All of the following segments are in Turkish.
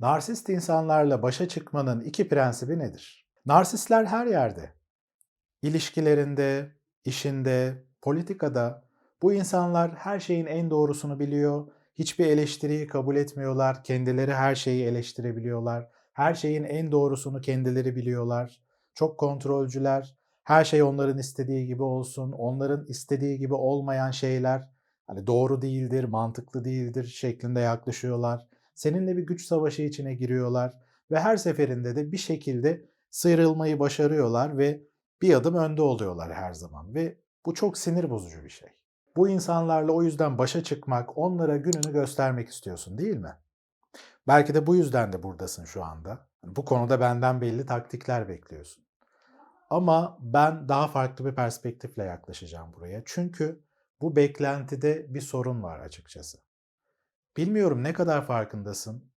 Narsist insanlarla başa çıkmanın iki prensibi nedir? Narsistler her yerde. İlişkilerinde, işinde, politikada bu insanlar her şeyin en doğrusunu biliyor. Hiçbir eleştiriyi kabul etmiyorlar. Kendileri her şeyi eleştirebiliyorlar. Her şeyin en doğrusunu kendileri biliyorlar. Çok kontrolcüler. Her şey onların istediği gibi olsun. Onların istediği gibi olmayan şeyler hani doğru değildir, mantıklı değildir şeklinde yaklaşıyorlar. Seninle bir güç savaşı içine giriyorlar ve her seferinde de bir şekilde sıyrılmayı başarıyorlar ve bir adım önde oluyorlar her zaman ve bu çok sinir bozucu bir şey. Bu insanlarla o yüzden başa çıkmak, onlara gününü göstermek istiyorsun değil mi? Belki de bu yüzden de buradasın şu anda. Bu konuda benden belli taktikler bekliyorsun. Ama ben daha farklı bir perspektifle yaklaşacağım buraya. Çünkü bu beklentide bir sorun var açıkçası. Bilmiyorum ne kadar farkındasın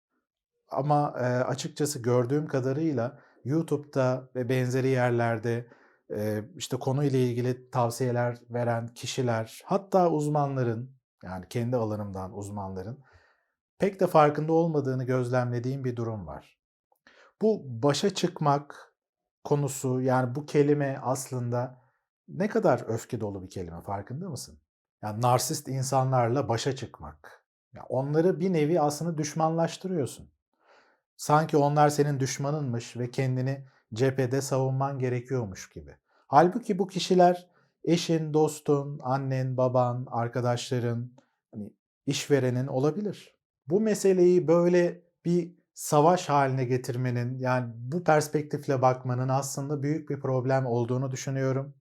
ama e, açıkçası gördüğüm kadarıyla YouTube'da ve benzeri yerlerde e, işte konuyla ilgili tavsiyeler veren kişiler, hatta uzmanların yani kendi alanımdan uzmanların pek de farkında olmadığını gözlemlediğim bir durum var. Bu başa çıkmak konusu yani bu kelime aslında ne kadar öfke dolu bir kelime farkında mısın? Yani narsist insanlarla başa çıkmak. Ya onları bir nevi aslında düşmanlaştırıyorsun. Sanki onlar senin düşmanınmış ve kendini cephede savunman gerekiyormuş gibi. Halbuki bu kişiler eşin, dostun, annen, baban, arkadaşların, hani işverenin olabilir. Bu meseleyi böyle bir savaş haline getirmenin yani bu perspektifle bakmanın aslında büyük bir problem olduğunu düşünüyorum.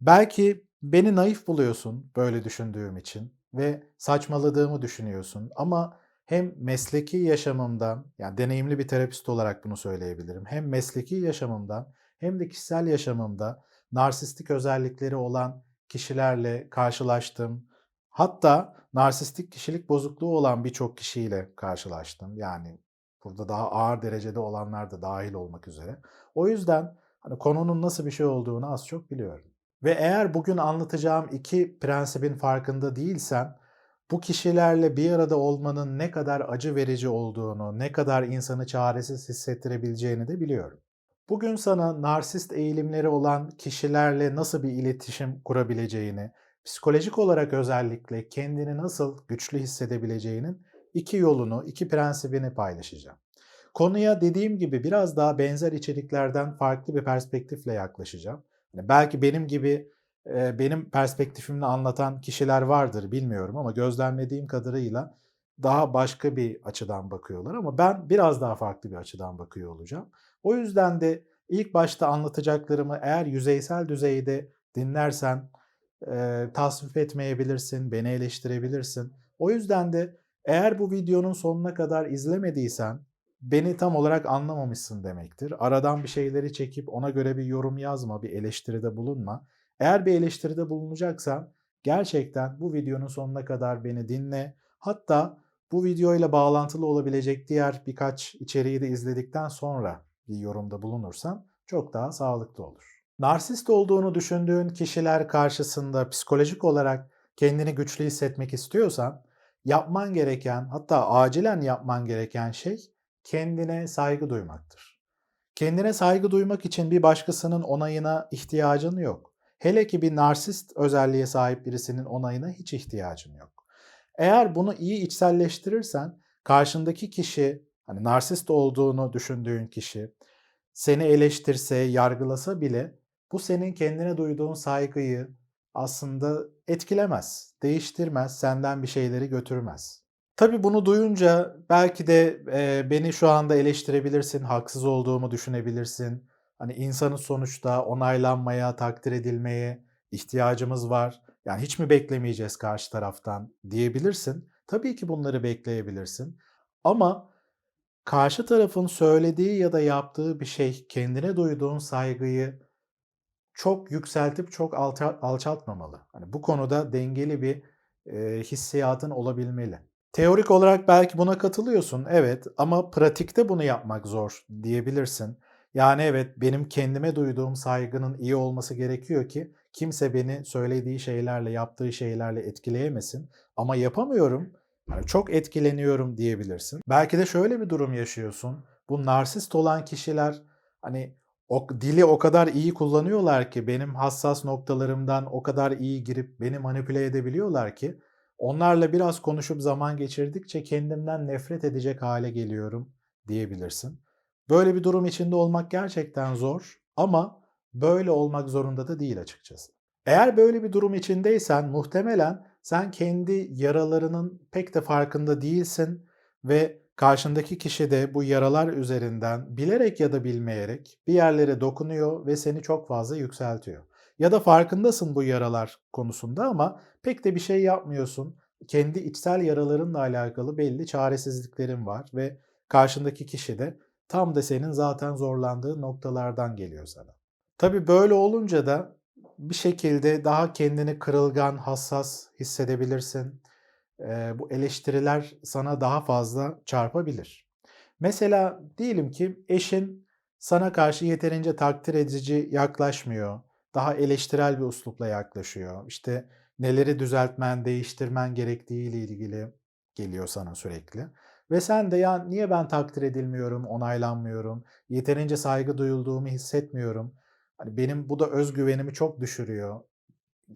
Belki beni naif buluyorsun böyle düşündüğüm için ve saçmaladığımı düşünüyorsun ama hem mesleki yaşamımdan yani deneyimli bir terapist olarak bunu söyleyebilirim. Hem mesleki yaşamımdan hem de kişisel yaşamımda narsistik özellikleri olan kişilerle karşılaştım. Hatta narsistik kişilik bozukluğu olan birçok kişiyle karşılaştım. Yani burada daha ağır derecede olanlar da dahil olmak üzere. O yüzden hani konunun nasıl bir şey olduğunu az çok biliyorum. Ve eğer bugün anlatacağım iki prensibin farkında değilsen bu kişilerle bir arada olmanın ne kadar acı verici olduğunu, ne kadar insanı çaresiz hissettirebileceğini de biliyorum. Bugün sana narsist eğilimleri olan kişilerle nasıl bir iletişim kurabileceğini, psikolojik olarak özellikle kendini nasıl güçlü hissedebileceğinin iki yolunu, iki prensibini paylaşacağım. Konuya dediğim gibi biraz daha benzer içeriklerden farklı bir perspektifle yaklaşacağım. Yani belki benim gibi benim perspektifimle anlatan kişiler vardır bilmiyorum ama gözlemlediğim kadarıyla daha başka bir açıdan bakıyorlar ama ben biraz daha farklı bir açıdan bakıyor olacağım. O yüzden de ilk başta anlatacaklarımı eğer yüzeysel düzeyde dinlersen e, tasvip etmeyebilirsin, beni eleştirebilirsin. O yüzden de eğer bu videonun sonuna kadar izlemediysen beni tam olarak anlamamışsın demektir. Aradan bir şeyleri çekip ona göre bir yorum yazma, bir eleştiride bulunma. Eğer bir eleştiride bulunacaksan gerçekten bu videonun sonuna kadar beni dinle. Hatta bu videoyla bağlantılı olabilecek diğer birkaç içeriği de izledikten sonra bir yorumda bulunursan çok daha sağlıklı olur. Narsist olduğunu düşündüğün kişiler karşısında psikolojik olarak kendini güçlü hissetmek istiyorsan yapman gereken hatta acilen yapman gereken şey kendine saygı duymaktır. Kendine saygı duymak için bir başkasının onayına ihtiyacın yok. Hele ki bir narsist özelliğe sahip birisinin onayına hiç ihtiyacın yok. Eğer bunu iyi içselleştirirsen karşındaki kişi hani narsist olduğunu düşündüğün kişi seni eleştirse, yargılasa bile bu senin kendine duyduğun saygıyı aslında etkilemez, değiştirmez, senden bir şeyleri götürmez. Tabii bunu duyunca belki de e, beni şu anda eleştirebilirsin, haksız olduğumu düşünebilirsin. Hani insanın sonuçta onaylanmaya, takdir edilmeye ihtiyacımız var. Yani hiç mi beklemeyeceğiz karşı taraftan diyebilirsin. Tabii ki bunları bekleyebilirsin. Ama karşı tarafın söylediği ya da yaptığı bir şey kendine duyduğun saygıyı çok yükseltip çok alçaltmamalı. Hani bu konuda dengeli bir e, hissiyatın olabilmeli. Teorik olarak belki buna katılıyorsun, evet ama pratikte bunu yapmak zor diyebilirsin. Yani evet benim kendime duyduğum saygının iyi olması gerekiyor ki kimse beni söylediği şeylerle, yaptığı şeylerle etkileyemesin. Ama yapamıyorum. Hani çok etkileniyorum diyebilirsin. Belki de şöyle bir durum yaşıyorsun. Bu narsist olan kişiler hani o, dili o kadar iyi kullanıyorlar ki benim hassas noktalarımdan o kadar iyi girip beni manipüle edebiliyorlar ki onlarla biraz konuşup zaman geçirdikçe kendimden nefret edecek hale geliyorum diyebilirsin. Böyle bir durum içinde olmak gerçekten zor ama böyle olmak zorunda da değil açıkçası. Eğer böyle bir durum içindeysen muhtemelen sen kendi yaralarının pek de farkında değilsin ve karşındaki kişi de bu yaralar üzerinden bilerek ya da bilmeyerek bir yerlere dokunuyor ve seni çok fazla yükseltiyor. Ya da farkındasın bu yaralar konusunda ama pek de bir şey yapmıyorsun. Kendi içsel yaralarınla alakalı belli çaresizliklerin var ve karşındaki kişi de tam da senin zaten zorlandığı noktalardan geliyor sana. Tabii böyle olunca da bir şekilde daha kendini kırılgan, hassas hissedebilirsin. Eee, bu eleştiriler sana daha fazla çarpabilir. Mesela diyelim ki eşin sana karşı yeterince takdir edici yaklaşmıyor. Daha eleştirel bir üslupla yaklaşıyor. İşte neleri düzeltmen, değiştirmen gerektiği ile ilgili geliyor sana sürekli. Ve sen de ya niye ben takdir edilmiyorum, onaylanmıyorum, yeterince saygı duyulduğumu hissetmiyorum. Hani benim bu da özgüvenimi çok düşürüyor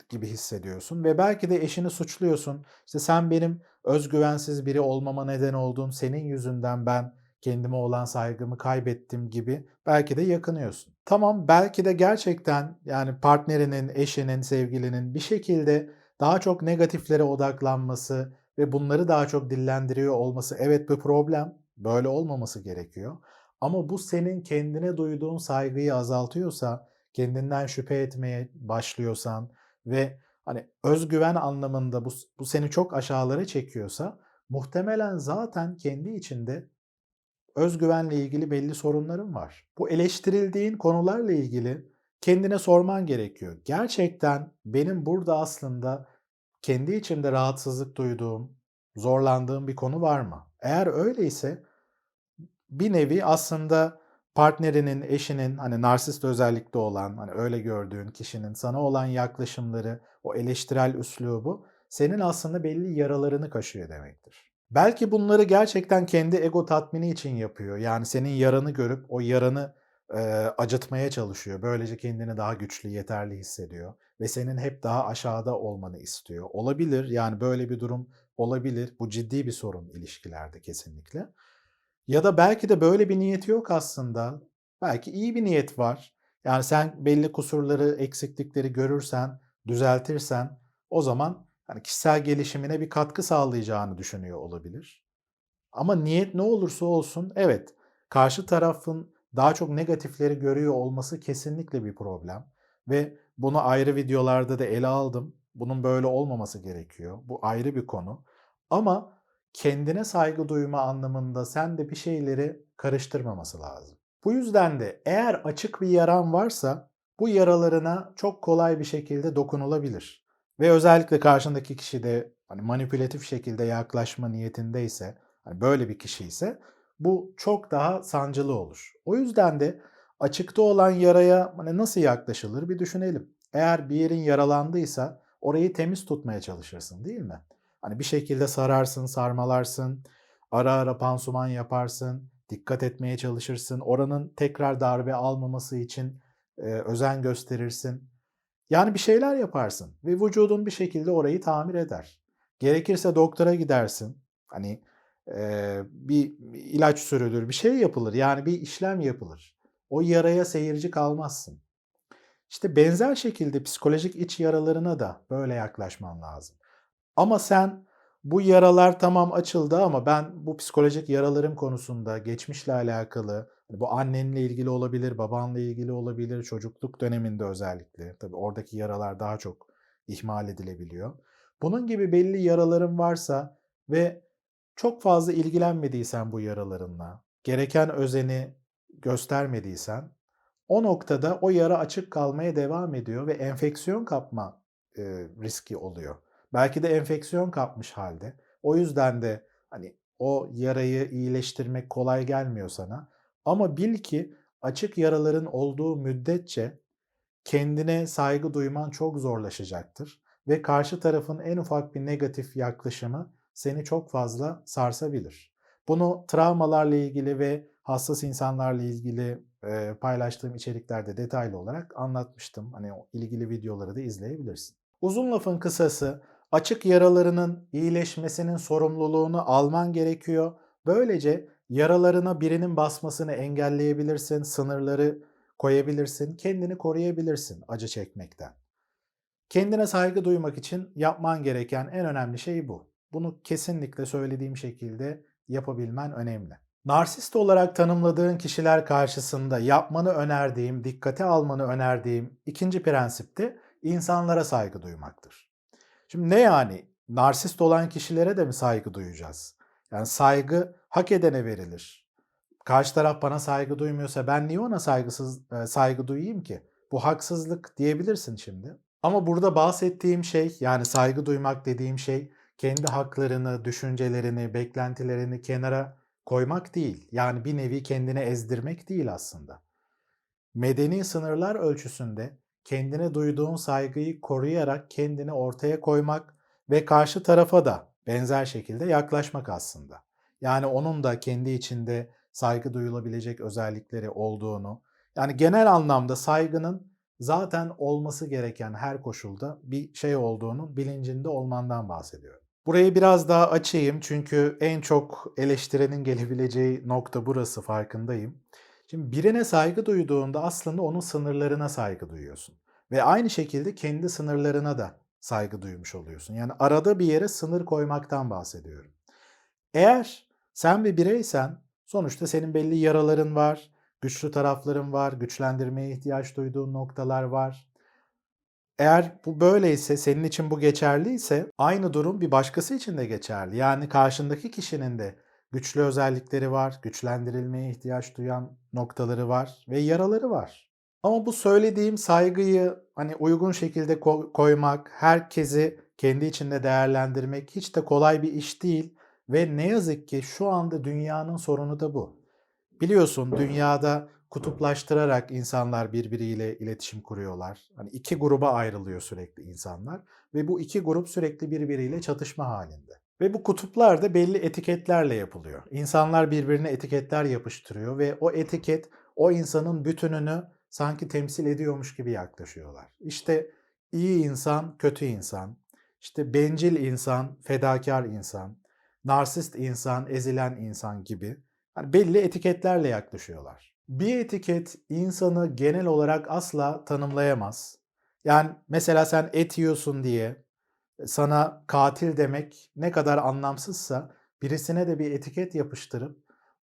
gibi hissediyorsun ve belki de eşini suçluyorsun. İşte sen benim özgüvensiz biri olmama neden oldun. Senin yüzünden ben kendime olan saygımı kaybettim gibi belki de yakınıyorsun. Tamam belki de gerçekten yani partnerinin, eşinin, sevgilinin bir şekilde daha çok negatiflere odaklanması ve bunları daha çok dillendiriyor olması evet bir problem. Böyle olmaması gerekiyor. Ama bu senin kendine duyduğun saygıyı azaltıyorsa, kendinden şüphe etmeye başlıyorsan ve hani özgüven anlamında bu, bu seni çok aşağılara çekiyorsa muhtemelen zaten kendi içinde özgüvenle ilgili belli sorunların var. Bu eleştirildiğin konularla ilgili kendine sorman gerekiyor. Gerçekten benim burada aslında kendi içimde rahatsızlık duyduğum, zorlandığım bir konu var mı? Eğer öyleyse bir nevi aslında partnerinin, eşinin hani narsist özellikte olan, hani öyle gördüğün kişinin sana olan yaklaşımları, o eleştirel üslubu senin aslında belli yaralarını kaşıyor demektir. Belki bunları gerçekten kendi ego tatmini için yapıyor. Yani senin yaranı görüp o yaranı e, acıtmaya çalışıyor. Böylece kendini daha güçlü, yeterli hissediyor ve senin hep daha aşağıda olmanı istiyor. Olabilir. Yani böyle bir durum olabilir. Bu ciddi bir sorun ilişkilerde kesinlikle. Ya da belki de böyle bir niyeti yok aslında. Belki iyi bir niyet var. Yani sen belli kusurları, eksiklikleri görürsen, düzeltirsen o zaman hani kişisel gelişimine bir katkı sağlayacağını düşünüyor olabilir. Ama niyet ne olursa olsun evet karşı tarafın daha çok negatifleri görüyor olması kesinlikle bir problem ve bunu ayrı videolarda da ele aldım. Bunun böyle olmaması gerekiyor. Bu ayrı bir konu. Ama kendine saygı duyma anlamında sen de bir şeyleri karıştırmaması lazım. Bu yüzden de eğer açık bir yaran varsa bu yaralarına çok kolay bir şekilde dokunulabilir. Ve özellikle karşındaki kişi de hani manipülatif şekilde yaklaşma niyetindeyse, hani böyle bir kişi ise bu çok daha sancılı olur. O yüzden de açıkta olan yaraya hani nasıl yaklaşılır bir düşünelim. Eğer bir yerin yaralandıysa orayı temiz tutmaya çalışırsın değil mi? Hani bir şekilde sararsın, sarmalarsın, ara ara pansuman yaparsın, dikkat etmeye çalışırsın. Oranın tekrar darbe almaması için e, özen gösterirsin. Yani bir şeyler yaparsın ve vücudun bir şekilde orayı tamir eder. Gerekirse doktora gidersin. Hani e, bir ilaç sürülür, bir şey yapılır. Yani bir işlem yapılır. O yaraya seyirci kalmazsın. İşte benzer şekilde psikolojik iç yaralarına da böyle yaklaşman lazım. Ama sen bu yaralar tamam açıldı ama ben bu psikolojik yaralarım konusunda geçmişle alakalı, bu annenle ilgili olabilir, babanla ilgili olabilir, çocukluk döneminde özellikle. Tabii oradaki yaralar daha çok ihmal edilebiliyor. Bunun gibi belli yaraların varsa ve çok fazla ilgilenmediysen bu yaralarınla, gereken özeni göstermediysen o noktada o yara açık kalmaya devam ediyor ve enfeksiyon kapma e, riski oluyor. Belki de enfeksiyon kapmış halde. O yüzden de hani o yarayı iyileştirmek kolay gelmiyor sana. Ama bil ki açık yaraların olduğu müddetçe kendine saygı duyman çok zorlaşacaktır ve karşı tarafın en ufak bir negatif yaklaşımı seni çok fazla sarsabilir. Bunu travmalarla ilgili ve hassas insanlarla ilgili e, paylaştığım içeriklerde detaylı olarak anlatmıştım. Hani o ilgili videoları da izleyebilirsin. Uzun lafın kısası açık yaralarının iyileşmesinin sorumluluğunu alman gerekiyor. Böylece yaralarına birinin basmasını engelleyebilirsin, sınırları koyabilirsin, kendini koruyabilirsin acı çekmekten. Kendine saygı duymak için yapman gereken en önemli şey bu. Bunu kesinlikle söylediğim şekilde yapabilmen önemli. Narsist olarak tanımladığın kişiler karşısında yapmanı önerdiğim, dikkate almanı önerdiğim ikinci prensip de insanlara saygı duymaktır. Şimdi ne yani? Narsist olan kişilere de mi saygı duyacağız? Yani saygı hak edene verilir. Karşı taraf bana saygı duymuyorsa ben niye ona saygısız saygı duyayım ki? Bu haksızlık diyebilirsin şimdi. Ama burada bahsettiğim şey yani saygı duymak dediğim şey kendi haklarını, düşüncelerini, beklentilerini kenara koymak değil. Yani bir nevi kendini ezdirmek değil aslında. Medeni sınırlar ölçüsünde kendine duyduğun saygıyı koruyarak kendini ortaya koymak ve karşı tarafa da benzer şekilde yaklaşmak aslında. Yani onun da kendi içinde saygı duyulabilecek özellikleri olduğunu, yani genel anlamda saygının zaten olması gereken her koşulda bir şey olduğunun bilincinde olmandan bahsediyorum. Burayı biraz daha açayım çünkü en çok eleştirenin gelebileceği nokta burası farkındayım. Şimdi birine saygı duyduğunda aslında onun sınırlarına saygı duyuyorsun. Ve aynı şekilde kendi sınırlarına da saygı duymuş oluyorsun. Yani arada bir yere sınır koymaktan bahsediyorum. Eğer sen bir bireysen sonuçta senin belli yaraların var, güçlü tarafların var, güçlendirmeye ihtiyaç duyduğun noktalar var. Eğer bu böyleyse, senin için bu geçerliyse aynı durum bir başkası için de geçerli. Yani karşındaki kişinin de güçlü özellikleri var, güçlendirilmeye ihtiyaç duyan noktaları var ve yaraları var. Ama bu söylediğim saygıyı hani uygun şekilde ko- koymak, herkesi kendi içinde değerlendirmek hiç de kolay bir iş değil ve ne yazık ki şu anda dünyanın sorunu da bu. Biliyorsun dünyada kutuplaştırarak insanlar birbiriyle iletişim kuruyorlar. Hani iki gruba ayrılıyor sürekli insanlar ve bu iki grup sürekli birbiriyle çatışma halinde. Ve bu kutuplar da belli etiketlerle yapılıyor. İnsanlar birbirine etiketler yapıştırıyor ve o etiket o insanın bütününü sanki temsil ediyormuş gibi yaklaşıyorlar. İşte iyi insan, kötü insan, işte bencil insan, fedakar insan, narsist insan, ezilen insan gibi yani belli etiketlerle yaklaşıyorlar. Bir etiket insanı genel olarak asla tanımlayamaz. Yani mesela sen et yiyorsun diye sana katil demek ne kadar anlamsızsa birisine de bir etiket yapıştırıp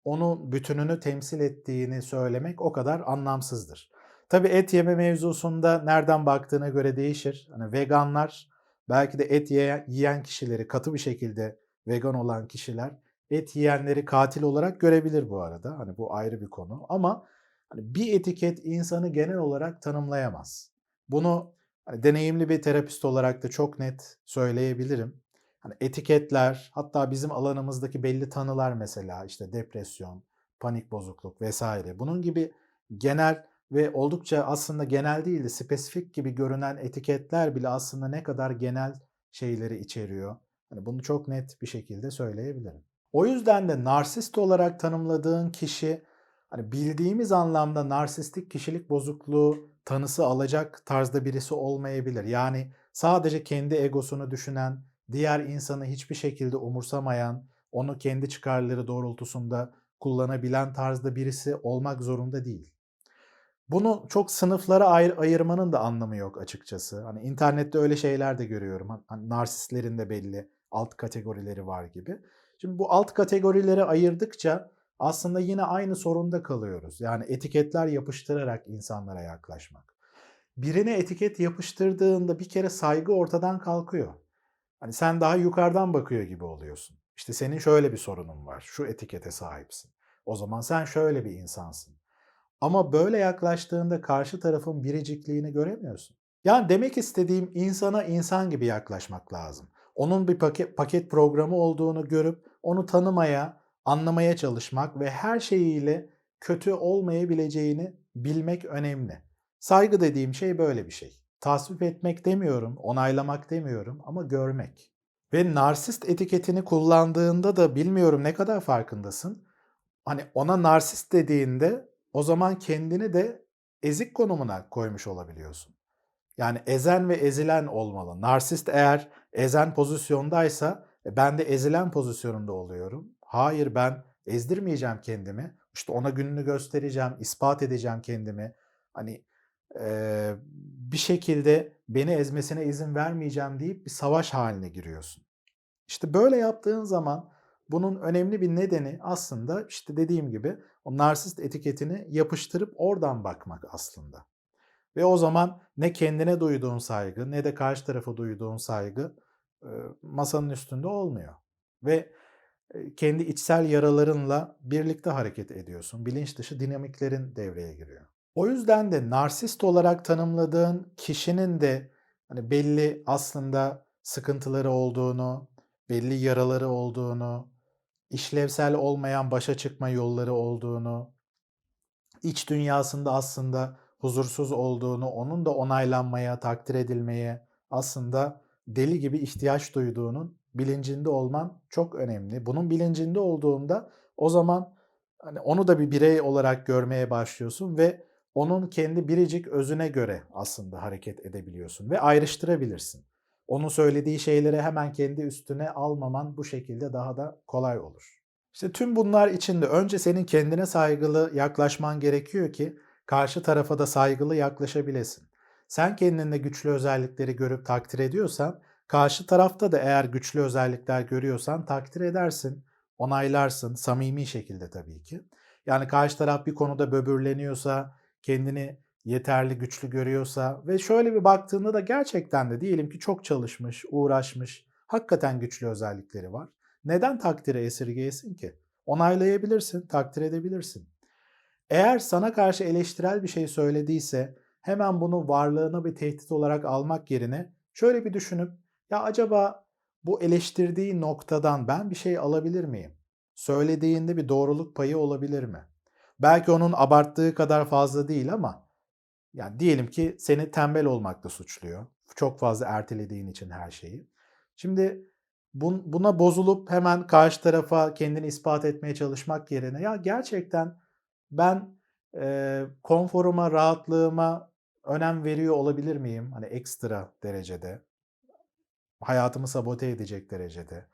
onun bütününü temsil ettiğini söylemek o kadar anlamsızdır. Tabi et yeme mevzusunda nereden baktığına göre değişir. Hani veganlar belki de et yiyen kişileri katı bir şekilde vegan olan kişiler et yiyenleri katil olarak görebilir bu arada. Hani bu ayrı bir konu ama hani bir etiket insanı genel olarak tanımlayamaz. Bunu hani deneyimli bir terapist olarak da çok net söyleyebilirim. Hani etiketler, hatta bizim alanımızdaki belli tanılar mesela işte depresyon, panik bozukluk vesaire. Bunun gibi genel ve oldukça aslında genel değil de spesifik gibi görünen etiketler bile aslında ne kadar genel şeyleri içeriyor. Hani bunu çok net bir şekilde söyleyebilirim. O yüzden de narsist olarak tanımladığın kişi hani bildiğimiz anlamda narsistik kişilik bozukluğu tanısı alacak tarzda birisi olmayabilir. Yani sadece kendi egosunu düşünen, diğer insanı hiçbir şekilde umursamayan, onu kendi çıkarları doğrultusunda kullanabilen tarzda birisi olmak zorunda değil. Bunu çok sınıflara ayır, ayırmanın da anlamı yok açıkçası. Hani internette öyle şeyler de görüyorum. Hani narsistlerin de belli alt kategorileri var gibi. Şimdi bu alt kategorilere ayırdıkça aslında yine aynı sorunda kalıyoruz. Yani etiketler yapıştırarak insanlara yaklaşmak. Birine etiket yapıştırdığında bir kere saygı ortadan kalkıyor. Hani sen daha yukarıdan bakıyor gibi oluyorsun. İşte senin şöyle bir sorunun var. Şu etikete sahipsin. O zaman sen şöyle bir insansın. Ama böyle yaklaştığında karşı tarafın biricikliğini göremiyorsun. Yani demek istediğim insana insan gibi yaklaşmak lazım. Onun bir paket, paket programı olduğunu görüp onu tanımaya, anlamaya çalışmak ve her şeyiyle kötü olmayabileceğini bilmek önemli. Saygı dediğim şey böyle bir şey. Tasvip etmek demiyorum, onaylamak demiyorum ama görmek. Ve narsist etiketini kullandığında da bilmiyorum ne kadar farkındasın. Hani ona narsist dediğinde o zaman kendini de ezik konumuna koymuş olabiliyorsun. Yani ezen ve ezilen olmalı. Narsist eğer ezen pozisyondaysa e, ben de ezilen pozisyonunda oluyorum. Hayır ben ezdirmeyeceğim kendimi. İşte ona gününü göstereceğim, ispat edeceğim kendimi. Hani e, bir şekilde beni ezmesine izin vermeyeceğim deyip bir savaş haline giriyorsun. İşte böyle yaptığın zaman bunun önemli bir nedeni aslında işte dediğim gibi o narsist etiketini yapıştırıp oradan bakmak aslında. Ve o zaman ne kendine duyduğun saygı ne de karşı tarafa duyduğun saygı masanın üstünde olmuyor. Ve kendi içsel yaralarınla birlikte hareket ediyorsun. Bilinç dışı dinamiklerin devreye giriyor. O yüzden de narsist olarak tanımladığın kişinin de hani belli aslında sıkıntıları olduğunu, belli yaraları olduğunu, işlevsel olmayan başa çıkma yolları olduğunu, iç dünyasında aslında huzursuz olduğunu, onun da onaylanmaya, takdir edilmeye aslında deli gibi ihtiyaç duyduğunun bilincinde olman çok önemli. Bunun bilincinde olduğunda o zaman hani onu da bir birey olarak görmeye başlıyorsun ve onun kendi biricik özüne göre aslında hareket edebiliyorsun ve ayrıştırabilirsin. Onun söylediği şeyleri hemen kendi üstüne almaman bu şekilde daha da kolay olur. İşte tüm bunlar içinde önce senin kendine saygılı yaklaşman gerekiyor ki karşı tarafa da saygılı yaklaşabilesin. Sen kendinde güçlü özellikleri görüp takdir ediyorsan, karşı tarafta da eğer güçlü özellikler görüyorsan takdir edersin, onaylarsın, samimi şekilde tabii ki. Yani karşı taraf bir konuda böbürleniyorsa, kendini yeterli güçlü görüyorsa ve şöyle bir baktığında da gerçekten de diyelim ki çok çalışmış, uğraşmış, hakikaten güçlü özellikleri var. Neden takdire esirgeyesin ki? Onaylayabilirsin, takdir edebilirsin. Eğer sana karşı eleştirel bir şey söylediyse hemen bunu varlığına bir tehdit olarak almak yerine şöyle bir düşünüp ya acaba bu eleştirdiği noktadan ben bir şey alabilir miyim? Söylediğinde bir doğruluk payı olabilir mi? Belki onun abarttığı kadar fazla değil ama yani diyelim ki seni tembel olmakla suçluyor. Çok fazla ertelediğin için her şeyi. Şimdi buna bozulup hemen karşı tarafa kendini ispat etmeye çalışmak yerine ya gerçekten ben e, konforuma, rahatlığıma önem veriyor olabilir miyim? Hani ekstra derecede. Hayatımı sabote edecek derecede.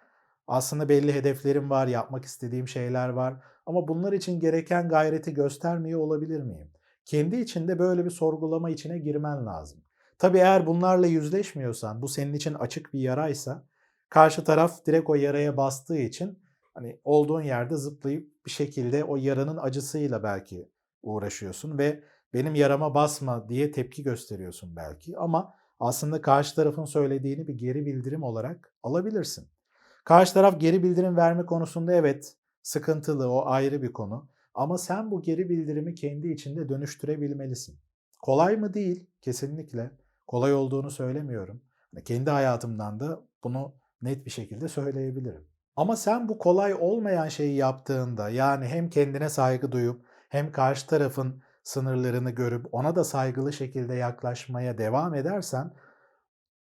Aslında belli hedeflerim var, yapmak istediğim şeyler var. Ama bunlar için gereken gayreti göstermiyor olabilir miyim? Kendi içinde böyle bir sorgulama içine girmen lazım. Tabii eğer bunlarla yüzleşmiyorsan, bu senin için açık bir yaraysa, karşı taraf direkt o yaraya bastığı için hani olduğun yerde zıplayıp bir şekilde o yaranın acısıyla belki uğraşıyorsun ve benim yarama basma diye tepki gösteriyorsun belki ama aslında karşı tarafın söylediğini bir geri bildirim olarak alabilirsin. Karşı taraf geri bildirim verme konusunda evet sıkıntılı o ayrı bir konu ama sen bu geri bildirimi kendi içinde dönüştürebilmelisin. Kolay mı değil kesinlikle. Kolay olduğunu söylemiyorum. Kendi hayatımdan da bunu net bir şekilde söyleyebilirim. Ama sen bu kolay olmayan şeyi yaptığında yani hem kendine saygı duyup hem karşı tarafın sınırlarını görüp ona da saygılı şekilde yaklaşmaya devam edersen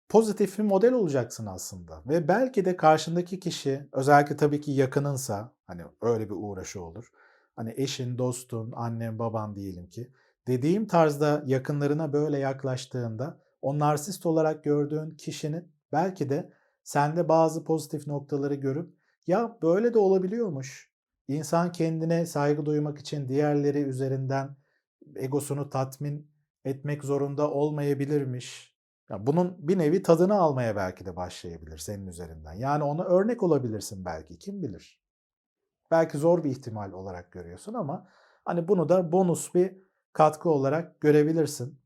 pozitif bir model olacaksın aslında. Ve belki de karşındaki kişi özellikle tabii ki yakınınsa hani öyle bir uğraşı olur. Hani eşin, dostun, annen, baban diyelim ki dediğim tarzda yakınlarına böyle yaklaştığında o narsist olarak gördüğün kişinin belki de sende bazı pozitif noktaları görüp ya böyle de olabiliyormuş. İnsan kendine saygı duymak için diğerleri üzerinden egosunu tatmin etmek zorunda olmayabilirmiş. Ya bunun bir nevi tadını almaya belki de başlayabilir senin üzerinden. Yani ona örnek olabilirsin belki kim bilir. Belki zor bir ihtimal olarak görüyorsun ama hani bunu da bonus bir katkı olarak görebilirsin.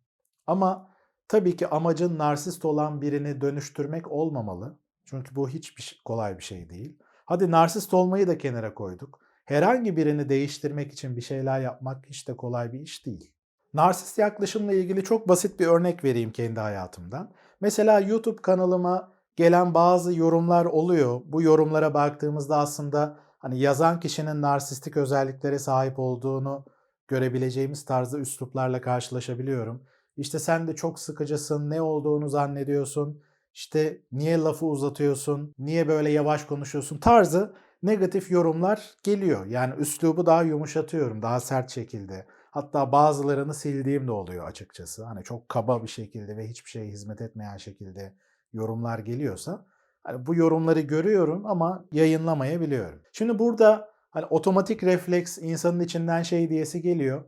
Ama tabii ki amacın narsist olan birini dönüştürmek olmamalı. Çünkü bu hiç kolay bir şey değil. Hadi narsist olmayı da kenara koyduk. Herhangi birini değiştirmek için bir şeyler yapmak hiç de kolay bir iş değil. Narsist yaklaşımla ilgili çok basit bir örnek vereyim kendi hayatımdan. Mesela YouTube kanalıma gelen bazı yorumlar oluyor. Bu yorumlara baktığımızda aslında hani yazan kişinin narsistik özelliklere sahip olduğunu görebileceğimiz tarzda üsluplarla karşılaşabiliyorum. İşte sen de çok sıkıcısın, ne olduğunu zannediyorsun, işte niye lafı uzatıyorsun, niye böyle yavaş konuşuyorsun tarzı negatif yorumlar geliyor. Yani üslubu daha yumuşatıyorum, daha sert şekilde. Hatta bazılarını sildiğim de oluyor açıkçası. Hani çok kaba bir şekilde ve hiçbir şeye hizmet etmeyen şekilde yorumlar geliyorsa hani bu yorumları görüyorum ama yayınlamayabiliyorum. Şimdi burada hani otomatik refleks insanın içinden şey diyesi geliyor.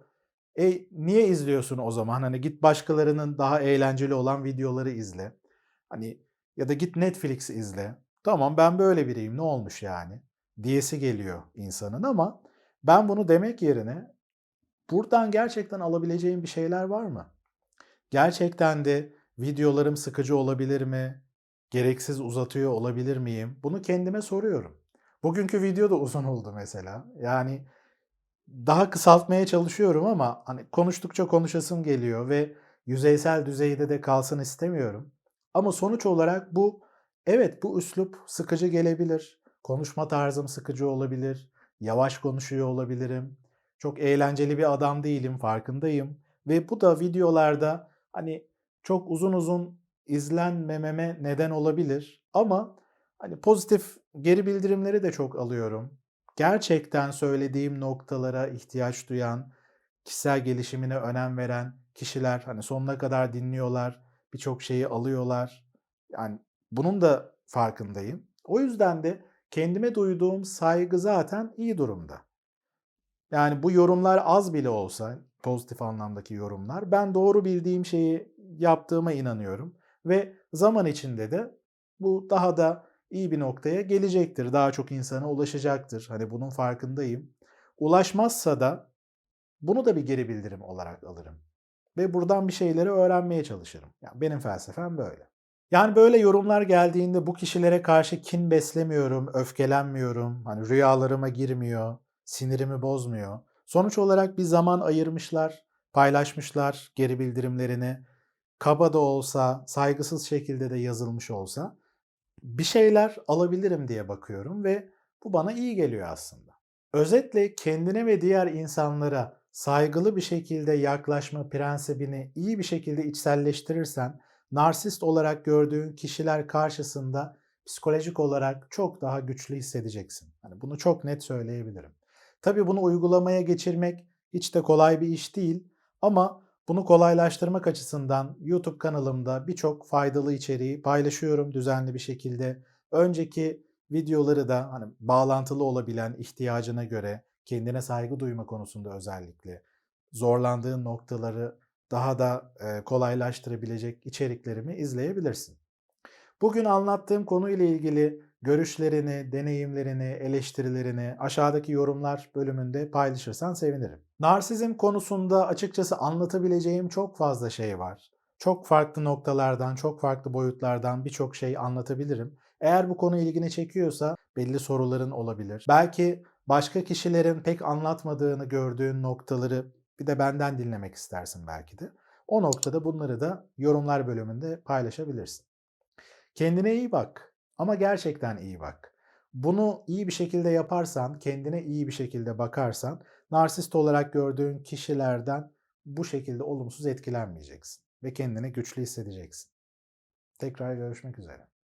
E niye izliyorsun o zaman? Hani git başkalarının daha eğlenceli olan videoları izle. Hani ya da git Netflix izle. Tamam ben böyle biriyim ne olmuş yani? Diyesi geliyor insanın ama ben bunu demek yerine buradan gerçekten alabileceğim bir şeyler var mı? Gerçekten de videolarım sıkıcı olabilir mi? Gereksiz uzatıyor olabilir miyim? Bunu kendime soruyorum. Bugünkü video da uzun oldu mesela. Yani daha kısaltmaya çalışıyorum ama hani konuştukça konuşasım geliyor ve yüzeysel düzeyde de kalsın istemiyorum. Ama sonuç olarak bu evet bu üslup sıkıcı gelebilir. Konuşma tarzım sıkıcı olabilir. Yavaş konuşuyor olabilirim. Çok eğlenceli bir adam değilim farkındayım. Ve bu da videolarda hani çok uzun uzun izlenmememe neden olabilir. Ama hani pozitif geri bildirimleri de çok alıyorum. Gerçekten söylediğim noktalara ihtiyaç duyan, kişisel gelişimine önem veren kişiler hani sonuna kadar dinliyorlar, birçok şeyi alıyorlar. Yani bunun da farkındayım. O yüzden de kendime duyduğum saygı zaten iyi durumda. Yani bu yorumlar az bile olsa, pozitif anlamdaki yorumlar, ben doğru bildiğim şeyi yaptığıma inanıyorum ve zaman içinde de bu daha da iyi bir noktaya gelecektir. Daha çok insana ulaşacaktır. Hani bunun farkındayım. Ulaşmazsa da bunu da bir geri bildirim olarak alırım. Ve buradan bir şeyleri öğrenmeye çalışırım. Yani benim felsefem böyle. Yani böyle yorumlar geldiğinde bu kişilere karşı kin beslemiyorum, öfkelenmiyorum. Hani rüyalarıma girmiyor, sinirimi bozmuyor. Sonuç olarak bir zaman ayırmışlar, paylaşmışlar geri bildirimlerini. Kaba da olsa, saygısız şekilde de yazılmış olsa bir şeyler alabilirim diye bakıyorum ve bu bana iyi geliyor aslında. Özetle kendine ve diğer insanlara saygılı bir şekilde yaklaşma prensibini iyi bir şekilde içselleştirirsen narsist olarak gördüğün kişiler karşısında psikolojik olarak çok daha güçlü hissedeceksin. Hani bunu çok net söyleyebilirim. Tabii bunu uygulamaya geçirmek hiç de kolay bir iş değil ama bunu kolaylaştırmak açısından YouTube kanalımda birçok faydalı içeriği paylaşıyorum düzenli bir şekilde. Önceki videoları da hani bağlantılı olabilen ihtiyacına göre kendine saygı duyma konusunda özellikle zorlandığın noktaları daha da e, kolaylaştırabilecek içeriklerimi izleyebilirsin. Bugün anlattığım konu ile ilgili görüşlerini, deneyimlerini, eleştirilerini aşağıdaki yorumlar bölümünde paylaşırsan sevinirim. Narsizm konusunda açıkçası anlatabileceğim çok fazla şey var. Çok farklı noktalardan, çok farklı boyutlardan birçok şey anlatabilirim. Eğer bu konu ilgini çekiyorsa belli soruların olabilir. Belki başka kişilerin pek anlatmadığını gördüğün noktaları bir de benden dinlemek istersin belki de. O noktada bunları da yorumlar bölümünde paylaşabilirsin. Kendine iyi bak ama gerçekten iyi bak. Bunu iyi bir şekilde yaparsan, kendine iyi bir şekilde bakarsan, narsist olarak gördüğün kişilerden bu şekilde olumsuz etkilenmeyeceksin ve kendini güçlü hissedeceksin. Tekrar görüşmek üzere.